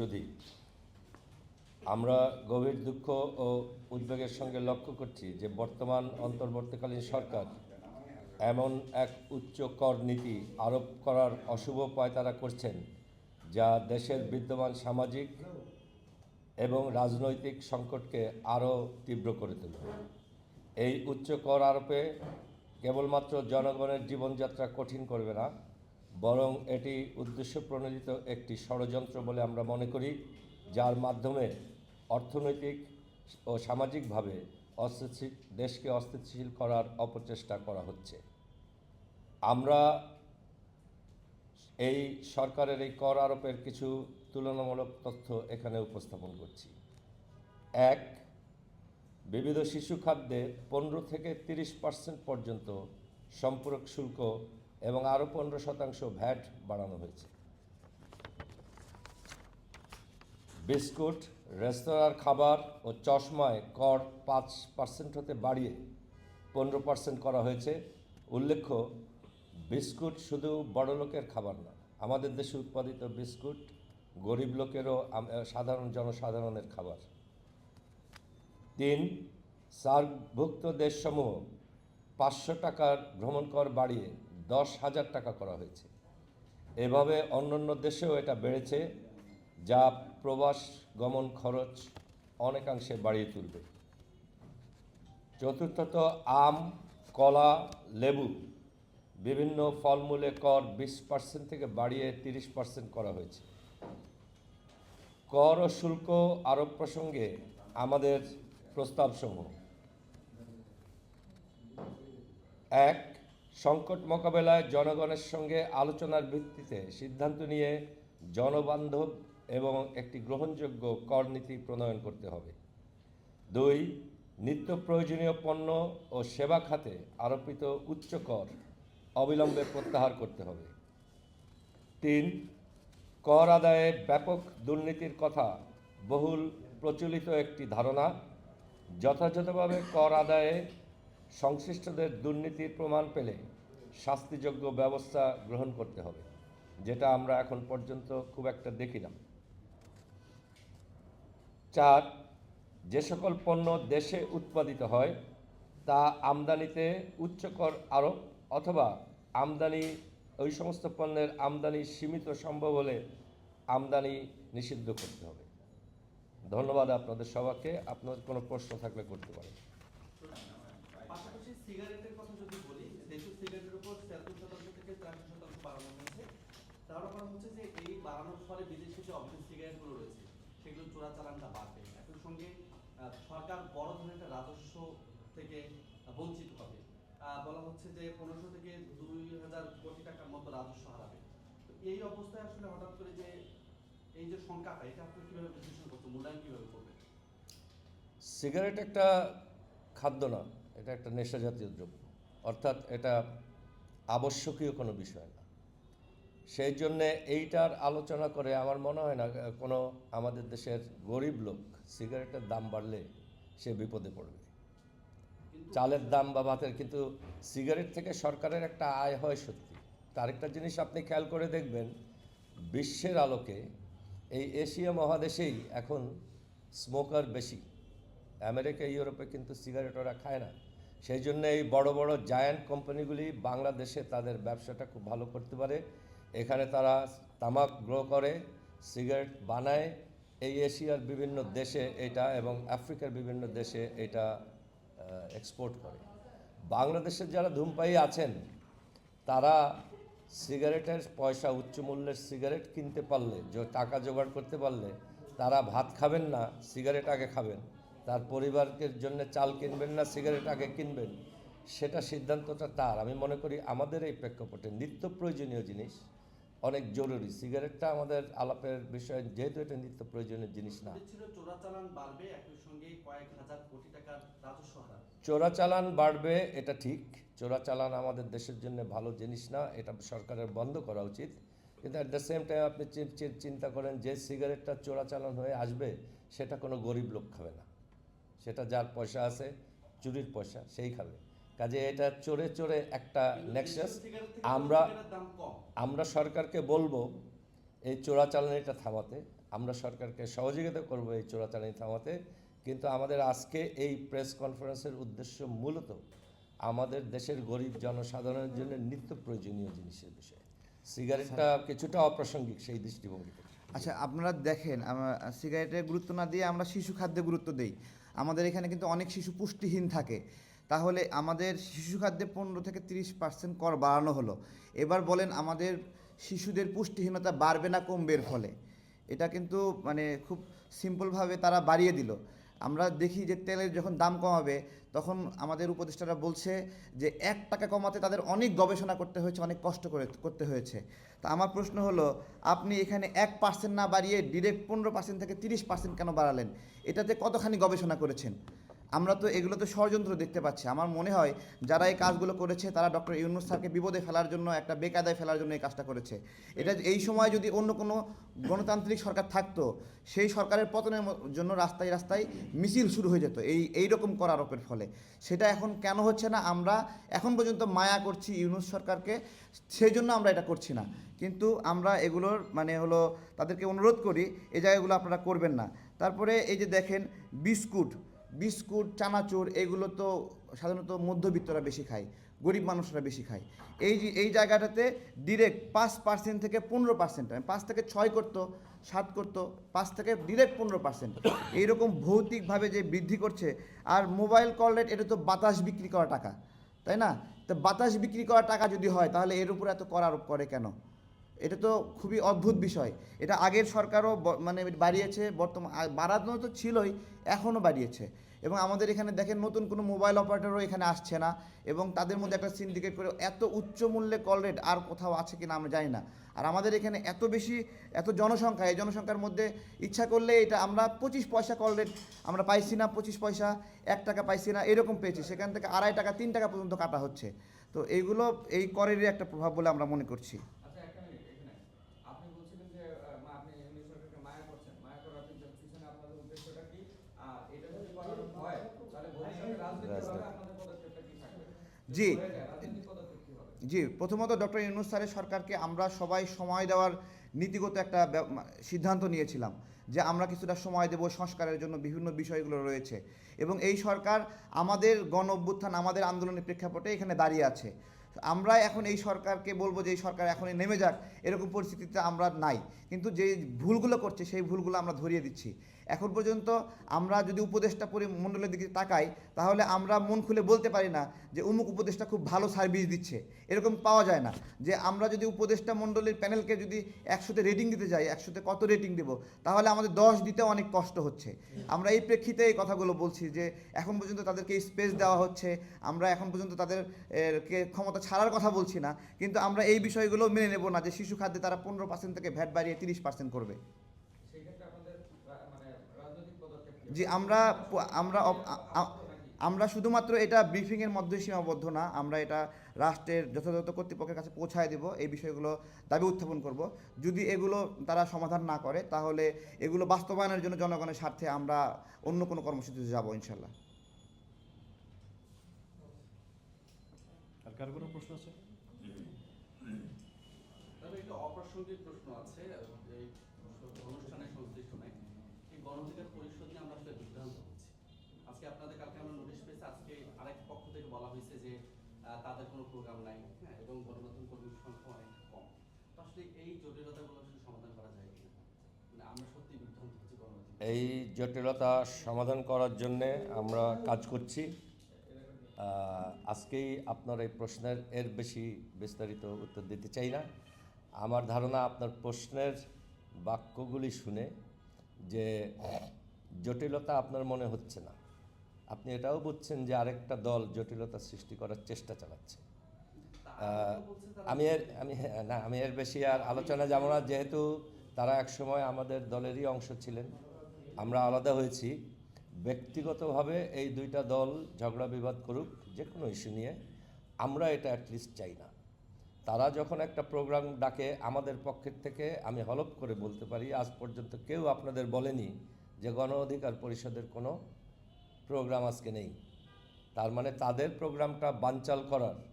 যদি আমরা গভীর দুঃখ ও উদ্বেগের সঙ্গে লক্ষ্য করছি যে বর্তমান অন্তর্বর্তীকালীন সরকার এমন এক উচ্চ কর নীতি আরোপ করার অশুভ পায়তারা করছেন, যা দেশের বিদ্যমান সামাজিক এবং রাজনৈতিক সংকটকে আরও তীব্র করে তুলবে এই উচ্চ কর আরোপে কেবলমাত্র জনগণের জীবনযাত্রা কঠিন করবে না বরং এটি উদ্দেশ্য প্রণোদিত একটি ষড়যন্ত্র বলে আমরা মনে করি, যার মাধ্যমে অর্থনৈতিক ও সামাজিকভাবে অস্থিতিশীল দেশকে অস্থিতিশীল করার অপচেষ্টা করা হচ্ছে। আমরা এই সরকারের এই কর আরোপের কিছু তুলনামূলক তথ্য এখানে উপস্থাপন করছি। এক, বিবিধ শিশু খাদ্যে পনেরো থেকে তিরিশ পার্সেন্ট পর্যন্ত সম্পূরক শুল্ক এবং আরও পনেরো শতাংশ ভ্যাট বাড়ানো হয়েছে। বিস্কুট, রেস্তোরাঁর খাবার ও চশমায় কর পাঁচ পার্সেন্ট হতে বাড়িয়ে পনেরো পার্সেন্ট করা হয়েছে। উল্লেখ্য, বিস্কুট শুধু বড় লোকের খাবার না, আমাদের দেশে উৎপাদিত বিস্কুট গরিব লোকেরও সাধারণ জনসাধারণের খাবার। তিন, সার্কভুক্ত দেশসমূহ পাঁচশো টাকার ভ্রমণ কর বাড়িয়ে দশ হাজার টাকা করা হয়েছে। এভাবে অন্যান্য দেশেও এটা বেড়েছে, যা প্রবাস গমন খরচ অনেকাংশে বাড়িয়ে তুলবে। চতুর্থত আম, কলা, লেবু, বিভিন্ন ফলমূলে কর বিশ পার্সেন্ট থেকে বাড়িয়ে তিরিশ পার্সেন্ট করা হয়েছে। কর ও শুল্ক আরোপ প্রসঙ্গে আমাদের প্রস্তাবসমূহ। এক সংকট মোকাবেলায় জনগণের সঙ্গে আলোচনার ভিত্তিতে সিদ্ধান্ত নিয়ে জনবান্ধব এবং একটি গ্রহণযোগ্য করনীতি প্রণয়ন করতে হবে। দুই, নিত্য প্রয়োজনীয় পণ্য ও সেবা খাতে আরোপিত উচ্চ কর অবিলম্বে প্রত্যাহার করতে হবে। তিন, কর আদায়ে ব্যাপক দুর্নীতির কথা বহুল প্রচলিত একটি ধারণা। যথাযথভাবে কর আদায়ে সংশ্লিষ্টদের দুর্নীতির প্রমাণ পেলে শাস্তিযোগ্য ব্যবস্থা গ্রহণ করতে হবে, যেটা আমরা এখন পর্যন্ত খুব একটা দেখি না। চার, যে সকল পণ্য দেশে উৎপাদিত হয়, তা আমদানিতে উচ্চ কর আরোপ অথবা আমদানি, ওই সমস্ত পণ্যের আমদানি সীমিত সম্ভব হলে আমদানি নিষিদ্ধ করতে হবে। ধন্যবাদ আপনাদের সবাইকে। আপনাদের কোনো প্রশ্ন থাকলে করতে পারেন। সিগারেটের কথা যদি বলি দেশীয় সিগারেটের উপর ছিয়াত্তর শতাংশ থেকে তিরাশি শতাংশ বাড়ানো হয়েছে। ধারণা করা হচ্ছে যে এই বাড়ানোর ফলে বিদেশি যে অবৈধ সিগারেটগুলো রয়েছে, সেগুলো চোরাচালানটা বাড়বে। একই সঙ্গে সরকার বড় ধরনের একটা রাজস্ব থেকে বঞ্চিত হবে। বলা হচ্ছে যে পনেরোশো থেকে দুই হাজার কোটি টাকার মতো রাজস্ব হারাবে। তো এই অবস্থায় আসলে হঠাৎ করে যে এই যে সংখ্যাটা, এটা আপনি কীভাবে বিশ্লেষণ করছেন, মূল্যায়ন কীভাবে করবেন? সিগারেট একটা খাদ্য না। এটা একটা নেশা জাতীয় দ্রব্য। অর্থাৎ এটা আবশ্যকীয় কোনো বিষয় না। সেই জন্যে এইটার আলোচনা করে আমার মনে হয় না কোনো আমাদের দেশের গরিব লোক সিগারেটের দাম বাড়লে সে বিপদে পড়বে। চালের দাম বা ভাতের কিন্তু সিগারেট থেকে সরকারের একটা আয় হয় সত্যি। তার একটা জিনিস আপনি খেয়াল করে দেখবেন বিশ্বের আলোকে এই এশিয়া মহাদেশেই এখন স্মোকার বেশি। আমেরিকা ইউরোপে কিন্তু সিগারেট ওরা খায় না। সেই জন্য এই বড় বড় জায়ান্ট কোম্পানিগুলি বাংলাদেশে তাদের ব্যবসাটা খুব ভালো করতে পারে। এখানে তারা তামাক গ্রো করে সিগারেট বানায়। এই এশিয়ার বিভিন্ন দেশে এটা এবং আফ্রিকার বিভিন্ন দেশে এটা এক্সপোর্ট করে। বাংলাদেশের যারা ধূমপায়ী আছেন, তারা সিগারেটের পয়সা, উচ্চ মূল্যের সিগারেট কিনতে পারলে টাকা জোগাড় করতে পারলে, তারা ভাত খাবেন না সিগারেট আগে খাবেন। তার পরিবারের জন্য চাল কিনবেন না সিগারেট আগে কিনবেন সেটা সিদ্ধান্তটা তার। আমি মনে করি আমাদের এই প্রেক্ষাপটে নিত্য প্রয়োজনীয় জিনিস অনেক জরুরি। সিগারেটটা আমাদের আলাপের বিষয় যেহেতু এটা নিত্য প্রয়োজনীয় জিনিস না। চোরাচালান বাড়বে এটা ঠিক। চোরাচালান আমাদের দেশের জন্য ভালো জিনিস না এটা সরকারের বন্ধ করা উচিত। কিন্তু অ্যাট দ্য সেম টাইম আপনি চিন্তা করেন যে সিগারেটটা চোরাচালান হয়ে আসবে সেটা কোনো গরিব লোক খাবে না। সেটা যার পয়সা আছে চুরির পয়সা সেই খাবে। কাজে এটা চোরে চোরে একটা নেক্সাস আমরা আমরা সরকারকে বলব এই চোরাচালানিটা থামাতে। আমরা সরকারকে সহযোগিতা করব এই চোরাচালানি থামাতে। কিন্তু আমাদের আজকে এই প্রেস কনফারেন্সের উদ্দেশ্য মূলত আমাদের দেশের গরিব জনসাধারণের জন্য নিত্য প্রয়োজনীয় জিনিসের বিষয়। সিগারেটটা কিছুটা অপ্রাসঙ্গিক সেই দৃষ্টিভঙ্গি থেকে। আচ্ছা আপনারা দেখেন আমরা সিগারেটের গুরুত্ব না দিয়ে আমরা শিশু খাদ্যে গুরুত্ব দেই। আমাদের এখানে কিন্তু অনেক শিশু পুষ্টিহীন থাকে। তাহলে আমাদের শিশু খাদ্যে পনেরো থেকে তিরিশ পার্সেন্ট কর বাড়ানো হলো। এবার বলেন আমাদের শিশুদের পুষ্টিহীনতা বাড়বে না কমবে এর ফলে। এটা কিন্তু মানে খুব সিম্পলভাবে তারা বাড়িয়ে দিল। আমরা দেখি যে তেলের যখন দাম কমাবে, তখন আমাদের উপদেষ্টারা বলছে যে এক টাকা কমাতে তাদের অনেক গবেষণা করতে হয়েছে, অনেক কষ্ট করে করতে হয়েছে। তা আমার প্রশ্ন হলো, আপনি এখানে এক পার্সেন্ট না বাড়িয়ে ডিরেক্ট পনেরো পার্সেন্ট থেকে তিরিশ পার্সেন্ট কেন বাড়ালেন? এটাতে কতখানি গবেষণা করেছেন? আমরা তো এগুলো তো ষড়যন্ত্র দেখতে পাচ্ছি। আমার মনে হয় যারা এই কাজগুলো করেছে, তারা ডক্টর ইউনুস স্যারকে বিপদে ফেলার জন্য, একটা বেকায়দায় ফেলার জন্য এই কাজটা করেছে। এটা এই সময় যদি অন্য কোনো গণতান্ত্রিক সরকার থাকতো, সেই সরকারের পতনের জন্য রাস্তায় রাস্তায় মিছিল শুরু হয়ে যেত। এই এই রকম করারোপের ফলে। সেটা এখন কেন হচ্ছে না? আমরা এখন পর্যন্ত মায়া করছি ইউনুস সরকারকে সেই জন্য আমরা এটা করছি না। কিন্তু আমরা এগুলোর মানে হলো তাদেরকে অনুরোধ করি, এই জায়গাগুলো আপনারা করবেন না। তারপরে এই যে দেখেন, বিস্কুট। বিস্কুট, চানাচুর, এগুলো তো সাধারণত মধ্যবিত্তরা বেশি খায়, গরিব মানুষরা বেশি খায়। এই যে, এই জায়গাটাতে ডিরেক্ট পাঁচ পার্সেন্ট থেকে পনেরো পার্সেন্ট পাঁচ থেকে ছয় করতো, সাত করতো, পাঁচ থেকে ডিরেক্ট পনেরো পার্সেন্ট এইরকম ভৌতিকভাবে যে বৃদ্ধি করছে, আর মোবাইল কল রেট এটা তো বাতাস বিক্রি করা টাকা, তাই না? তো বাতাস বিক্রি করা টাকা যদি হয়, তাহলে এর উপর এত কর আরোপ করে কেন? এটা তো খুবই অদ্ভুত বিষয়। এটা আগের সরকারও মানে বাড়িয়েছে বর্তমান বাড়ানো তো ছিলই, এখনও বাড়িয়েছে। এবং আমাদের এখানে দেখেন নতুন কোনো মোবাইল অপারেটরও এখানে আসছে না। এবং তাদের মধ্যে একটা সিন্ডিকেট করে এত উচ্চ মূল্যে কল রেট আর কোথাও আছে কিনা আমরা জানি না। আর আমাদের এখানে এত বেশি, এত জনসংখ্যা, এই জনসংখ্যার মধ্যে ইচ্ছা করলে এটা আমরা পঁচিশ পয়সা কল রেট আমরা পাইছি না, পঁচিশ পয়সা, এক টাকা পাইছি না, এরকম পেয়েছি। সেখান থেকে আড়াই টাকা, তিন টাকা পর্যন্ত কাটা হচ্ছে। তো এইগুলো, এই করেরই একটা প্রভাব বলে আমরা মনে করছি আচ্ছা একটা মিনিট এখানে আপনি বলছিলেন যে আহ, মা- আপনি ইউনিট সরকারকে মায়া করছেন মায়া করার পিছনে পিছনে আপনাদের উদ্দেশ্যটা কি আর এটা যদি করানো হয় তাহলে ভবিষ্যতে রাজনৈতিকভাবে আপনাদের পদক্ষেপটা কি থাকবে জি। জি, প্রথমত ডক্টর ইউনুস স্যারের সরকারকে আমরা সবাই সময় দেওয়ার নীতিগত একটা সিদ্ধান্ত নিয়েছিলাম যে আমরা কিছুটা সময় দেব সংস্কারের জন্য বিভিন্ন বিষয়গুলো রয়েছে এবং এই সরকার আমাদের গণ অভ্যুত্থান, আমাদের আন্দোলনের প্রেক্ষাপটে এখানে দাঁড়িয়ে আছে। আমরা এখন এই সরকারকে বলব যে এই সরকার এখনই নেমে যাক, এরকম পরিস্থিতিতে আমরা নাই। কিন্তু যে ভুলগুলো করছে, সেই ভুলগুলো আমরা ধরিয়ে দিচ্ছি। এখন পর্যন্ত আমরা যদি উপদেষ্টা পরিমণ্ডলের দিকে তাকাই, তাহলে আমরা মন খুলে বলতে পারি না যে অমুক উপদেষ্টা খুব ভালো সার্ভিস দিচ্ছে। এরকম পাওয়া যায় না। যে আমরা যদি উপদেষ্টা মণ্ডলীর প্যানেলকে যদি একশোতে রেটিং দিতে যাই, একশোতে কত রেটিং দেব, তাহলে আমাদের দশ দিতে অনেক কষ্ট হচ্ছে। আমরা এই প্রেক্ষিতে এই কথাগুলো বলছি যে এখন পর্যন্ত তাদেরকে স্পেস দেওয়া হচ্ছে, আমরা এখন পর্যন্ত তাদের কে ক্ষমতা ছাড়ার কথা বলছি না, কিন্তু আমরা এই বিষয়গুলো মেনে নেব না যে শিশু খাদ্যে তারা পনেরো পার্সেন্ট থেকে ভ্যাট বাড়িয়ে তিরিশ পার্সেন্ট করবে সেই ক্ষেত্রে আপনাদের রা- মানে রাজনৈতিক জি আমরা আমরা আমরা শুধুমাত্র এটা ব্রিফিংয়ের মধ্যে সীমাবদ্ধ না আমরা এটা রাষ্ট্রের যথাযথ কর্তৃপক্ষের কাছে পৌঁছায় দেব এই বিষয়গুলো দাবি উত্থাপন করব। যদি এগুলো তারা সমাধান না করে তাহলে এগুলো বাস্তবায়নের জন্য জনগণের স্বার্থে আমরা অন্য কোনো কর্মসূচিতে যাব ইনশাল্লাহ আর কোনো প্রশ্ন আছে? তবে একটা অপ্রাসঙ্গিক প্রশ্ন আছে এই অনুষ্ঠানে সংশ্লিষ্ট নাই। এই পরিষদ নিয়ে আমরা আসলে বিভ্রান্ত হচ্ছি আজকে আপনাদের কালকে আমরা নোটিশ পেয়েছি আজকে আরেক পক্ষ থেকে বলা হয়েছে যে আহ, তাদের কোনো প্রোগ্রাম নাই হ্যাঁ এবং গণমাধ্যম কর্মীর সংখ্যা অনেক কম। তো আসলে এই জটিলতাগুলো আসলে সমাধান করা যায় কিনা? মানে এই জটিলতা সমাধান করার জন্যে আমরা কাজ করছি। আজকেই আপনার এই প্রশ্নের এর বেশি বিস্তারিত উত্তর দিতে চাই না। আমার ধারণা আপনার প্রশ্নের বাক্যগুলি শুনে যে জটিলতা আপনার মনে হচ্ছে না। আপনি এটাও বুঝছেন যে আরেকটা দল জটিলতা সৃষ্টি করার চেষ্টা চালাচ্ছে। আমি এর, আমি, না, আমি এর বেশি আর আলোচনা যাব না, যেহেতু তারা একসময় আমাদের দলেরই অংশ ছিলেন। আমরা আলাদা হয়েছি। ব্যক্তিগতভাবে এই দুইটা দল ঝগড়া বিবাদ করুক যে কোনো ইস্যু নিয়ে, আমরা এটা অ্যাটলিস্ট চাই না। তারা যখন একটা প্রোগ্রাম ডাকে আমাদের পক্ষের থেকে, আমি হলপ করে বলতে পারি, আজ পর্যন্ত কেউ আপনাদের বলেনি যে গণ অধিকার পরিষদের কোনো প্রোগ্রাম আজকে নেই। তার মানে তাদের প্রোগ্রামটা বানচাল করার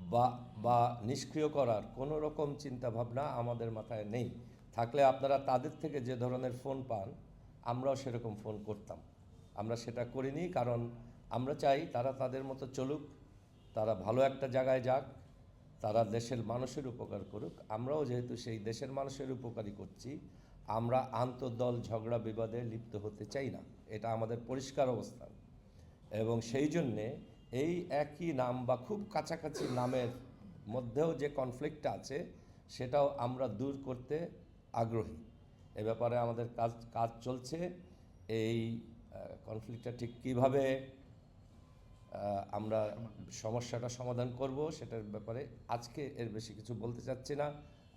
বা বা নিষ্ক্রিয় করার কোনো রকম চিন্তাভাবনা আমাদের মাথায় নেই। থাকলে আপনারা তাদের থেকে যে ধরনের ফোন পান, আমরাও সেরকম ফোন করতাম। আমরা সেটা করিনি কারণ আমরা চাই তারা তাদের মতো চলুক, তারা ভালো একটা জায়গায় যাক, তারা দেশের মানুষের উপকার করুক। আমরাও যেহেতু সেই দেশের মানুষের উপকারই করছি, আমরা আন্তর্দল ঝগড়া বিবাদে লিপ্ত হতে চাই না। এটা আমাদের পরিষ্কার অবস্থান। এবং সেই জন্যে এই একই নাম বা খুব কাছাকাছি নামের মধ্যেও যে কনফ্লিক্টটা আছে, সেটাও আমরা দূর করতে আগ্রহী। এ ব্যাপারে আমাদের কাজ কাজ চলছে। এই কনফ্লিক্টটা ঠিক কীভাবে আমরা সমস্যাটা সমাধান করব, সেটার ব্যাপারে আজকে এর বেশি কিছু বলতে চাচ্ছি না।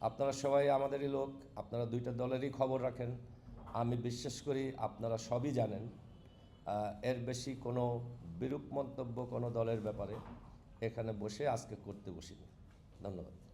আপনারা সবাই আমাদেরই লোক, আপনারা দুইটা দলেরই খবর রাখেন। আমি বিশ্বাস করি আপনারা সবই জানেন। এর বেশি কোনো বিরূপ মন্তব্য কোনো দলের ব্যাপারে এখানে বসে আজকে করতে বসিনি। ধন্যবাদ।